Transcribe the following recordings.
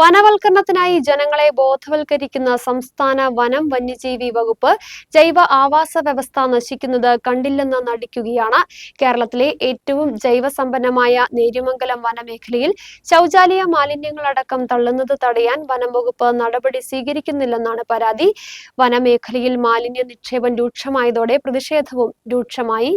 വനവൽക്കരണത്തിനായി ജനങ്ങളെ ബോധവൽക്കരിക്കുന്ന സംസ്ഥാന വനം വന്യജീവി വകുപ്പ് ജൈവ ആവാസ വ്യവസ്ഥ നശിക്കുന്നത് കണ്ടില്ലെന്ന് നടിക്കുകയാണ്. കേരളത്തിലെ ഏറ്റവും ജൈവസമ്പന്നമായ നേര്യമംഗലം വനമേഖലയിൽ ശൗചാലയ മാലിന്യങ്ങളടക്കം തള്ളുന്നത് തടയാൻ വനം വകുപ്പ് നടപടി സ്വീകരിക്കുന്നില്ലെന്നാണ് പരാതി. വനമേഖലയിൽ മാലിന്യ നിക്ഷേപം രൂക്ഷമായതോടെ പ്രതിഷേധവും രൂക്ഷമായി.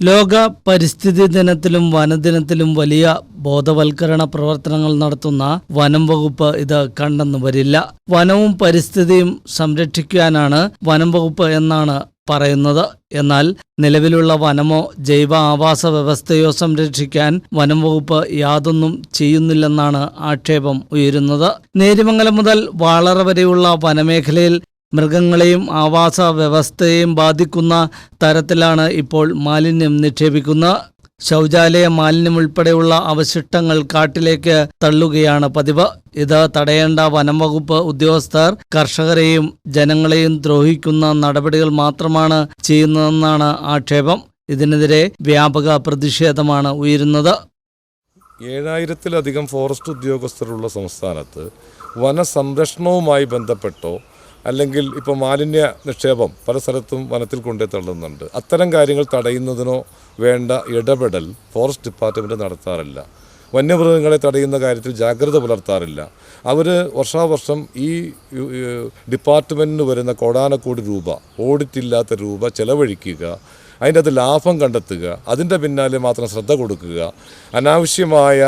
ലോക പരിസ്ഥിതി ദിനത്തിലും വനദിനത്തിലും വലിയ ബോധവൽക്കരണ പ്രവർത്തനങ്ങൾ നടത്തുന്ന വനം വകുപ്പ് ഇത് കണ്ടെന്നു വരില്ല. വനവും പരിസ്ഥിതിയും സംരക്ഷിക്കാനാണ് വനം വകുപ്പ് എന്നാണ് പറയുന്നത്. എന്നാൽ നിലവിലുള്ള വനമോ ജൈവ ആവാസ വ്യവസ്ഥയോ സംരക്ഷിക്കാൻ വനം വകുപ്പ് യാതൊന്നും ചെയ്യുന്നില്ലെന്നാണ് ആക്ഷേപം ഉയരുന്നത്. നേരിമംഗലം മുതൽ വാളറ വരെയുള്ള വനമേഖലയിൽ മൃഗങ്ങളെയും ആവാസ വ്യവസ്ഥയെയും ബാധിക്കുന്ന തരത്തിലാണ് ഇപ്പോൾ മാലിന്യം നിക്ഷേപിക്കുന്ന. ശൗചാലയ മാലിന്യം ഉൾപ്പെടെയുള്ള അവശിഷ്ടങ്ങൾ കാട്ടിലേക്ക് തള്ളുകയാണ് പതിവ്. ഇത് തടയേണ്ട വനം വകുപ്പ് ഉദ്യോഗസ്ഥർ കർഷകരെയും ജനങ്ങളെയും ദ്രോഹിക്കുന്ന നടപടികൾ മാത്രമാണ് ചെയ്യുന്നതെന്നാണ് ആക്ഷേപം. ഇതിനെതിരെ വ്യാപക പ്രതിഷേധമാണ് ഉയരുന്നത്. ഏഴായിരത്തിലധികം ഫോറസ്റ്റ് ഉദ്യോഗസ്ഥരുള്ള സംസ്ഥാനത്ത് വനസംരക്ഷണവുമായി ബന്ധപ്പെട്ടോ അല്ലെങ്കിൽ ഇപ്പോൾ മാലിന്യ നിക്ഷേപം പല സ്ഥലത്തും വനത്തിൽ കൊണ്ടേ തള്ളുന്നുണ്ട്. അത്തരം കാര്യങ്ങൾ തടയുന്നതിനോ വേണ്ട ഇടപെടൽ ഫോറസ്റ്റ് ഡിപ്പാർട്ട്മെന്റ് നടത്താറില്ല. വന്യമൃഗങ്ങളെ തടയുന്ന കാര്യത്തിൽ ജാഗ്രത പുലർത്താറില്ല. അവർ വർഷാവർഷം ഈ ഡിപ്പാർട്ട്മെന്റിന് വരുന്ന കോടാനക്കോടി രൂപ ഓഡിറ്റ് ഇല്ലാത്ത രൂപ ചെലവഴിക്കുക അതിന്റെ അത് ലാഭം കണ്ടെത്തുക അതിന്റെ പിന്നാലെ മാത്രം ശ്രദ്ധ കൊടുക്കുക അനാവശ്യമായ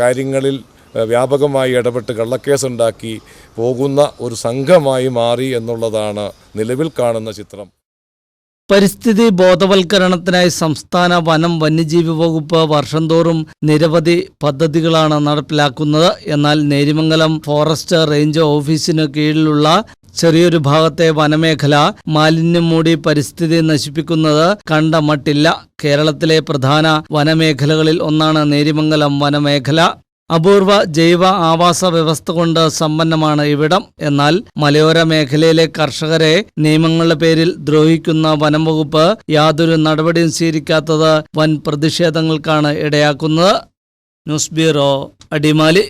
കാര്യങ്ങളിൽ വ്യാപകമായി ഇടപെട്ട് കള്ളക്കേസുണ്ടാക്കി പോകുന്ന ഒരു സംഘമായി മാറി എന്നുള്ളതാണ് നിലവിൽ കാണുന്ന ചിത്രം. പരിസ്ഥിതി ബോധവൽക്കരണത്തിനായി സംസ്ഥാന വനം വന്യജീവി വകുപ്പ് വർഷം തോറും നിരവധി പദ്ധതികളാണ് നടപ്പിലാക്കുന്നത്. എന്നാൽ നേരിമംഗലം ഫോറസ്റ്റ് റേഞ്ച് ഓഫീസിന് കീഴിലുള്ള ചെറിയൊരു ഭാഗത്തെ വനമേഖല മാലിന്യം മൂടി പരിസ്ഥിതി നശിപ്പിക്കുന്നത് കണ്ട മട്ടില്ല. കേരളത്തിലെ പ്രധാന വനമേഖലകളിൽ ഒന്നാണ് നേരിമംഗലം വനമേഖല. അപൂർവ ജൈവ ആവാസ വ്യവസ്ഥ കൊണ്ട് സമ്പന്നമാണ് ഇവിടം. എന്നാൽ മലയോര മേഖലയിലെ കർഷകരെ നിയമങ്ങളുടെ പേരിൽ ദ്രോഹിക്കുന്ന വനം വകുപ്പ് യാതൊരു നടപടിയും സ്വീകരിക്കാത്തത് വൻ പ്രതിഷേധങ്ങൾക്കാണ് ഇടയാക്കുന്നത്. News bureau Adimali.